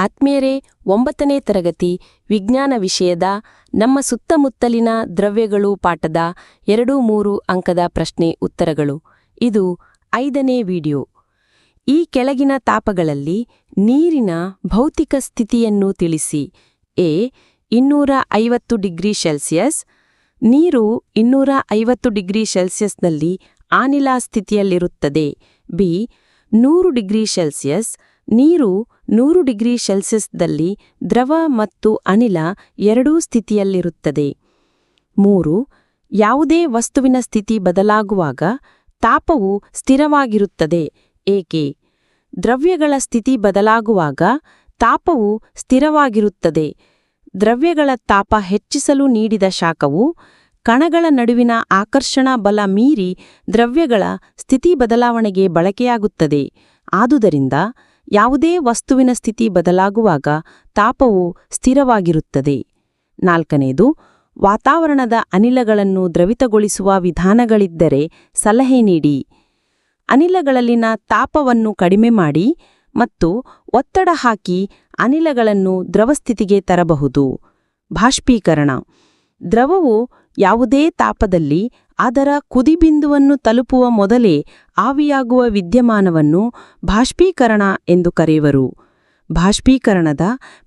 ಆತ್ಮೀಯರೇ, ಒಂಬತ್ತನೇ ತರಗತಿ, ವಿಜ್ಞಾನ ವಿಷಯದ ನಮ್ಮ ಸುತ್ತಮುತ್ತಲಿನ ದ್ರವ್ಯಗಳು ಪಾಠದ ಎರಡು ಮೂರು ಅಂಕದ ಪ್ರಶ್ನೆ ಉತ್ತರಗಳು. ಇದು ಐದನೇ ವಿಡಿಯೋ. ಈ ಕೆಳಗಿನ ತಾಪಗಳಲ್ಲಿ ನೀರಿನ ಭೌತಿಕ ಸ್ಥಿತಿಯನ್ನು ತಿಳಿಸಿ. ಎ, ಇನ್ನೂರ ಐವತ್ತು ಡಿಗ್ರಿ ಸೆಲ್ಸಿಯಸ್. ನೀರು ಇನ್ನೂರ ಐವತ್ತು ಡಿಗ್ರಿ ಸೆಲ್ಸಿಯಸ್ನಲ್ಲಿ ಆನಿಲ ಸ್ಥಿತಿಯಲ್ಲಿರುತ್ತದೆ. ಬಿ, ನೂರು ಡಿಗ್ರಿ ಸೆಲ್ಸಿಯಸ್. ನೀರು ನೂರು ಡಿಗ್ರಿ ಸೆಲ್ಸಿಯಸ್ದಲ್ಲಿ ದ್ರವ ಮತ್ತು ಅನಿಲ ಎರಡೂ ಸ್ಥಿತಿಯಲ್ಲಿರುತ್ತದೆ. ಮೂರು, ಯಾವುದೇ ವಸ್ತುವಿನ ಸ್ಥಿತಿ ಬದಲಾಗುವಾಗ ತಾಪವು ಸ್ಥಿರವಾಗಿರುತ್ತದೆ, ಏಕೆ? ದ್ರವ್ಯಗಳ ಸ್ಥಿತಿ ಬದಲಾಗುವಾಗ ತಾಪವು ಸ್ಥಿರವಾಗಿರುತ್ತದೆ. ದ್ರವ್ಯಗಳ ತಾಪ ಹೆಚ್ಚಿಸಲು ನೀಡಿದ ಶಾಖವು ಕಣಗಳ ನಡುವಿನ ಆಕರ್ಷಣಾ ಬಲ ಮೀರಿ ದ್ರವ್ಯಗಳ ಸ್ಥಿತಿ ಬದಲಾವಣೆಗೆ ಬಳಕೆಯಾಗುತ್ತದೆ. ಆದುದರಿಂದ ಯಾವುದೇ ವಸ್ತುವಿನ ಸ್ಥಿತಿ ಬದಲಾಗುವಾಗ ತಾಪವು ಸ್ಥಿರವಾಗಿರುತ್ತದೆ. ನಾಲ್ಕನೆಯದು ವಾತಾವರಣದ ಅನಿಲಗಳನ್ನು ದ್ರವಿತಗೊಳಿಸುವ ವಿಧಾನಗಳಿದ್ದರೆ ಸಲಹೆ ನೀಡಿ. ಅನಿಲಗಳಲ್ಲಿನ ತಾಪವನ್ನು ಕಡಿಮೆ ಮಾಡಿ ಮತ್ತು ಒತ್ತಡ ಹಾಕಿ ಅನಿಲಗಳನ್ನು ದ್ರವಸ್ಥಿತಿಗೆ ತರಬಹುದು. ಬಾಷ್ಪೀಕರಣ, ದ್ರವವು ಯಾವುದೇ ತಾಪದಲ್ಲಿ ಅದರ ಕುದಿಬಿಂದುವನ್ನು ತಲುಪುವ ಮೊದಲೇ ಆವಿಯಾಗುವ ವಿದ್ಯಮಾನವನ್ನು ಬಾಷ್ಪೀಕರಣ ಎಂದು ಕರೆಯುವರು. ಭಾಷ್ಪೀಕರಣದ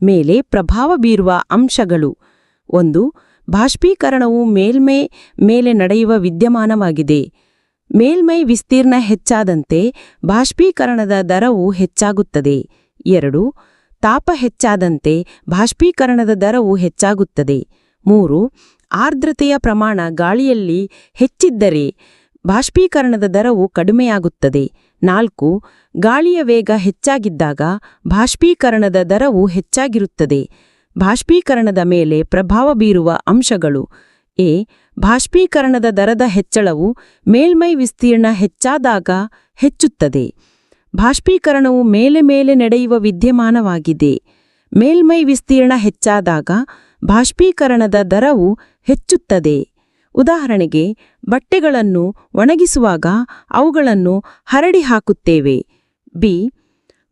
ಮೇಲೆ ಪ್ರಭಾವ ಬೀರುವ ಅಂಶಗಳು. ಒಂದು ಭಾಷ್ಪೀಕರಣವು ಮೇಲ್ಮೈ ಮೇಲೆ ನಡೆಯುವ ವಿದ್ಯಮಾನವಾಗಿದೆ. ಮೇಲ್ಮೈ ವಿಸ್ತೀರ್ಣ ಹೆಚ್ಚಾದಂತೆ ಭಾಷ್ಪೀಕರಣದ ದರವು ಹೆಚ್ಚಾಗುತ್ತದೆ. ಎರಡು, ತಾಪ ಹೆಚ್ಚಾದಂತೆ ಭಾಷ್ಪೀಕರಣದ ದರವು ಹೆಚ್ಚಾಗುತ್ತದೆ. ಮೂರು ಆರ್ದ್ರತೆಯ ಪ್ರಮಾಣ ಗಾಳಿಯಲ್ಲಿ ಹೆಚ್ಚಿದ್ದರೆ ಬಾಷ್ಪೀಕರಣದ ದರವು ಕಡಿಮೆಯಾಗುತ್ತದೆ. ನಾಲ್ಕು, ಗಾಳಿಯ ವೇಗ ಹೆಚ್ಚಾಗಿದ್ದಾಗ ಬಾಷ್ಪೀಕರಣದ ದರವು ಹೆಚ್ಚಾಗಿರುತ್ತದೆ. ಬಾಷ್ಪೀಕರಣದ ಮೇಲೆ ಪ್ರಭಾವ ಬೀರುವ ಅಂಶಗಳು. ಎ, ಬಾಷ್ಪೀಕರಣದ ದರದ ಹೆಚ್ಚಳವು ಮೇಲ್ಮೈ ವಿಸ್ತೀರ್ಣ ಹೆಚ್ಚಾದಾಗ ಹೆಚ್ಚುತ್ತದೆ. ಬಾಷ್ಪೀಕರಣವು ಮೇಲೆ ಮೇಲೆ ನಡೆಯುವ ವಿದ್ಯಮಾನವಾಗಿದೆ. ಮೇಲ್ಮೈ ವಿಸ್ತೀರ್ಣ ಹೆಚ್ಚಾದಾಗ ಬಾಷ್ಪೀಕರಣದ ದರವು ಹೆಚ್ಚುತ್ತದೆ. ಉದಾಹರಣೆಗೆ, ಬಟ್ಟೆಗಳನ್ನು ಒಣಗಿಸುವಾಗ ಅವುಗಳನ್ನು ಹರಡಿ ಹಾಕುತ್ತೇವೆ. ಬಿ,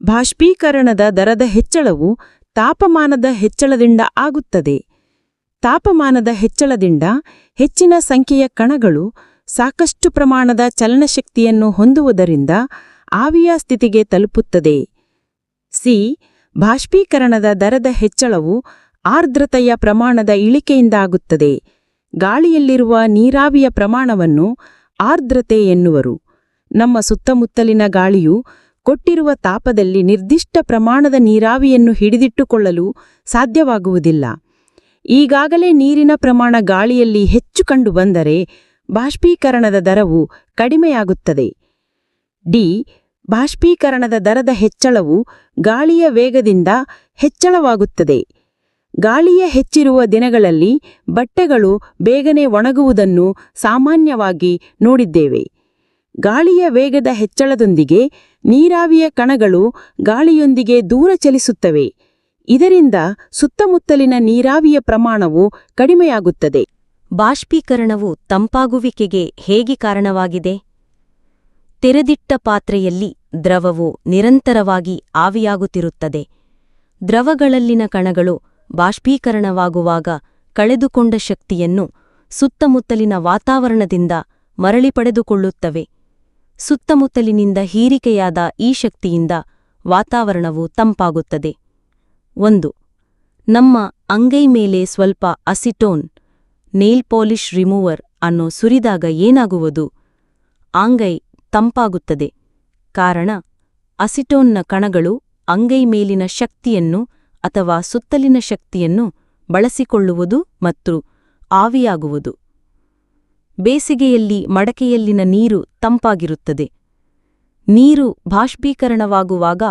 ಬಾಷ್ಪೀಕರಣದ ದರದ ಹೆಚ್ಚಳವು ತಾಪಮಾನದ ಹೆಚ್ಚಳದಿಂದ ಆಗುತ್ತದೆ. ತಾಪಮಾನದ ಹೆಚ್ಚಳದಿಂದ ಹೆಚ್ಚಿನ ಸಂಖ್ಯೆಯ ಕಣಗಳು ಸಾಕಷ್ಟು ಪ್ರಮಾಣದ ಚಲನಶಕ್ತಿಯನ್ನು ಹೊಂದುವುದರಿಂದ ಆವಿಯ ಸ್ಥಿತಿಗೆ ತಲುಪುತ್ತದೆ. ಸಿ, ಬಾಷ್ಪೀಕರಣದ ದರದ ಹೆಚ್ಚಳವು ಆರ್ದ್ರತೆಯ ಪ್ರಮಾಣದ ಇಳಿಕೆಯಿಂದಾಗುತ್ತದೆ. ಗಾಳಿಯಲ್ಲಿರುವ ನೀರಾವಿಯ ಪ್ರಮಾಣವನ್ನು ಆರ್ದ್ರತೆ ಎನ್ನುವರು. ನಮ್ಮ ಸುತ್ತಮುತ್ತಲಿನ ಗಾಳಿಯು ಕೊಟ್ಟಿರುವ ತಾಪದಲ್ಲಿ ನಿರ್ದಿಷ್ಟ ಪ್ರಮಾಣದ ನೀರಾವಿಯನ್ನು ಹಿಡಿದಿಟ್ಟುಕೊಳ್ಳಲು ಸಾಧ್ಯವಾಗುವುದಿಲ್ಲ. ಈಗಾಗಲೇ ನೀರಿನ ಪ್ರಮಾಣ ಗಾಳಿಯಲ್ಲಿ ಹೆಚ್ಚು ಕಂಡುಬಂದರೆ ಬಾಷ್ಪೀಕರಣದ ದರವು ಕಡಿಮೆಯಾಗುತ್ತದೆ. ಡಿ. ಬಾಷ್ಪೀಕರಣದ ದರದ ಹೆಚ್ಚಳವು ಗಾಳಿಯ ವೇಗದಿಂದ ಹೆಚ್ಚಳವಾಗುತ್ತದೆ. ಗಾಳಿಯ ಹೆಚ್ಚಿರುವ ದಿನಗಳಲ್ಲಿ ಬಟ್ಟೆಗಳು ಬೇಗನೆ ಒಣಗುವುದನ್ನು ಸಾಮಾನ್ಯವಾಗಿ ನೋಡಿದ್ದೇವೆ. ಗಾಳಿಯ ವೇಗದ ಹೆಚ್ಚಳದೊಂದಿಗೆ ನೀರಾವಿಯ ಕಣಗಳು ಗಾಳಿಯೊಂದಿಗೆ ದೂರ ಚಲಿಸುತ್ತವೆ. ಇದರಿಂದ ಸುತ್ತಮುತ್ತಲಿನ ನೀರಾವಿಯ ಪ್ರಮಾಣವು ಕಡಿಮೆಯಾಗುತ್ತದೆ. ಬಾಷ್ಪೀಕರಣವು ತಂಪಾಗುವಿಕೆಗೆ ಹೇಗೆ ಕಾರಣವಾಗಿದೆ? ತೆರೆದಿಟ್ಟ ಪಾತ್ರೆಯಲ್ಲಿ ದ್ರವವು ನಿರಂತರವಾಗಿ ಆವಿಯಾಗುತ್ತಿರುತ್ತದೆ. ದ್ರವಗಳಲ್ಲಿನ ಕಣಗಳು ಬಾಷ್ಪೀಕರಣವಾಗುವಾಗ ಕಳೆದುಕೊಂಡ ಶಕ್ತಿಯನ್ನು ಸುತ್ತಮುತ್ತಲಿನ ವಾತಾವರಣದಿಂದ ಮರಳಿ ಪಡೆದುಕೊಳ್ಳುತ್ತವೆ. ಸುತ್ತಮುತ್ತಲಿನಿಂದ ಹೀರಿಕೆಯಾದ ಈ ಶಕ್ತಿಯಿಂದ ವಾತಾವರಣವು ತಂಪಾಗುತ್ತದೆ. ಒಂದು, ನಮ್ಮ ಅಂಗೈ ಮೇಲೆ ಸ್ವಲ್ಪ ಅಸಿಟೋನ್, ನೇಲ್ ಪಾಲಿಷ್ ರಿಮೂವರ್ ಅನ್ನು ಸುರಿದಾಗ ಏನಾಗುವುದು? ಆಂಗೈ ತಂಪಾಗುತ್ತದೆ. ಕಾರಣ, ಅಸಿಟೋನ್ನ ಕಣಗಳು ಅಂಗೈ ಮೇಲಿನ ಶಕ್ತಿಯನ್ನು ಅಥವಾ ಸುತ್ತಲಿನ ಶಕ್ತಿಯನ್ನು ಬಳಸಿಕೊಳ್ಳುವುದು ಮತ್ತು ಆವಿಯಾಗುವುದು. ಬೇಸಿಗೆಯಲ್ಲಿ ಮಡಕೆಯಲ್ಲಿನ ನೀರು ತಂಪಾಗಿರುತ್ತದೆ. ನೀರು ಬಾಷ್ಪೀಕರಣವಾಗುವಾಗ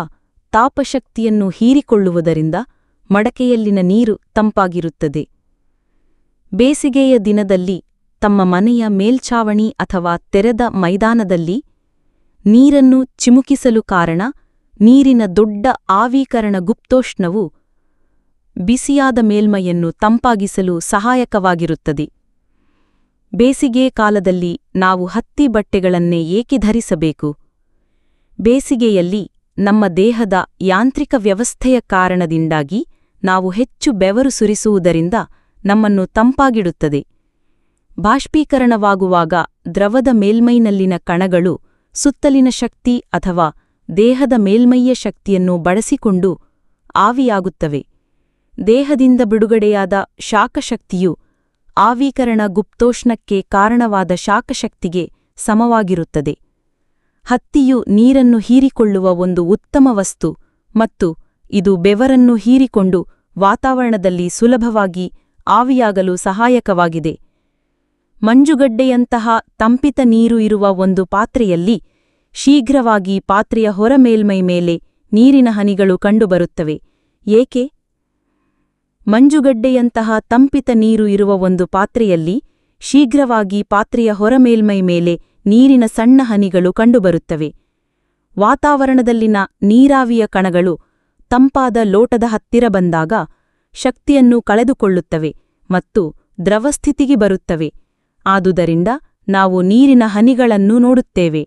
ತಾಪಶಕ್ತಿಯನ್ನು ಹೀರಿಕೊಳ್ಳುವುದರಿಂದ ಮಡಕೆಯಲ್ಲಿನ ನೀರು ತಂಪಾಗಿರುತ್ತದೆ. ಬೇಸಿಗೆಯ ದಿನದಲ್ಲಿ ತಮ್ಮ ಮನೆಯ ಮೇಲ್ಛಾವಣಿ ಅಥವಾ ತೆರೆದ ಮೈದಾನದಲ್ಲಿ ನೀರನ್ನು ಚಿಮುಕಿಸಲು ಕಾರಣ ನೀರಿನ ದೊಡ್ಡ ಆವೀಕರಣ ಗುಪ್ತೋಷ್ಣವು ಬಿಸಿಯಾದ ಮೇಲ್ಮೈಯನ್ನು ತಂಪಾಗಿಸಲು ಸಹಾಯಕವಾಗಿರುತ್ತದೆ. ಬೇಸಿಗೆ ಕಾಲದಲ್ಲಿ ನಾವು ಹತ್ತಿ ಬಟ್ಟೆಗಳನ್ನೇ ಏಕೆ ಧರಿಸಬೇಕು? ಬೇಸಿಗೆಯಲ್ಲಿ ನಮ್ಮ ದೇಹದ ಯಾಂತ್ರಿಕ ವ್ಯವಸ್ಥೆಯ ಕಾರಣದಿಂದಾಗಿ ನಾವು ಹೆಚ್ಚು ಬೆವರು ಸುರಿಸುವುದರಿಂದ ನಮ್ಮನ್ನು ತಂಪಾಗಿಡುತ್ತದೆ. ಬಾಷ್ಪೀಕರಣವಾಗುವಾಗ ದ್ರವದ ಮೇಲ್ಮೈನಲ್ಲಿನ ಕಣಗಳು ಸುತ್ತಲಿನ ಶಕ್ತಿ ಅಥವಾ ದೇಹದ ಮೇಲ್ಮೈಯ ಶಕ್ತಿಯನ್ನು ಬಳಸಿಕೊಂಡು ಆವಿಯಾಗುತ್ತವೆ. ದೇಹದಿಂದ ಬಿಡುಗಡೆಯಾದ ಶಾಖಶಕ್ತಿಯು ಆವೀಕರಣ ಗುಪ್ತೋಷ್ಣಕ್ಕೆ ಕಾರಣವಾದ ಶಾಖಶಕ್ತಿಗೆ ಸಮವಾಗಿರುತ್ತದೆ. ಹತ್ತಿಯು ನೀರನ್ನು ಹೀರಿಕೊಳ್ಳುವ ಒಂದು ಉತ್ತಮ ವಸ್ತು ಮತ್ತು ಇದು ಬೆವರನ್ನು ಹೀರಿಕೊಂಡು ವಾತಾವರಣದಲ್ಲಿ ಸುಲಭವಾಗಿ ಆವಿಯಾಗಲು ಸಹಾಯಕವಾಗಿದೆ. ಮಂಜುಗಡ್ಡೆಯಂತಹ ತಂಪಿತ ನೀರು ಇರುವ ಒಂದು ಪಾತ್ರೆಯಲ್ಲಿ ಶೀಘ್ರವಾಗಿ ಪಾತ್ರೆಯ ಹೊರಮೇಲ್ಮೈ ಮೇಲೆ ನೀರಿನ ಹನಿಗಳು ಕಂಡುಬರುತ್ತವೆ. ಏಕೆ? ಮಂಜುಗಡ್ಡೆಯಂತಹ ತಂಪಿತ ನೀರು ಇರುವ ಒಂದು ಪಾತ್ರೆಯಲ್ಲಿ ಶೀಘ್ರವಾಗಿ ಪಾತ್ರೆಯ ಹೊರಮೇಲ್ಮೈ ಮೇಲೆ ನೀರಿನ ಸಣ್ಣ ಹನಿಗಳು ಕಂಡುಬರುತ್ತವೆ. ವಾತಾವರಣದಲ್ಲಿನ ನೀರಾವಿಯ ಕಣಗಳು ತಂಪಾದ ಲೋಟದ ಹತ್ತಿರ ಬಂದಾಗ ಶಕ್ತಿಯನ್ನು ಕಳೆದುಕೊಳ್ಳುತ್ತವೆ ಮತ್ತು ದ್ರವಸ್ಥಿತಿಗೆ ಬರುತ್ತವೆ. ಆದುದರಿಂದ ನಾವು ನೀರಿನ ಹನಿಗಳನ್ನು ನೋಡುತ್ತೇವೆ.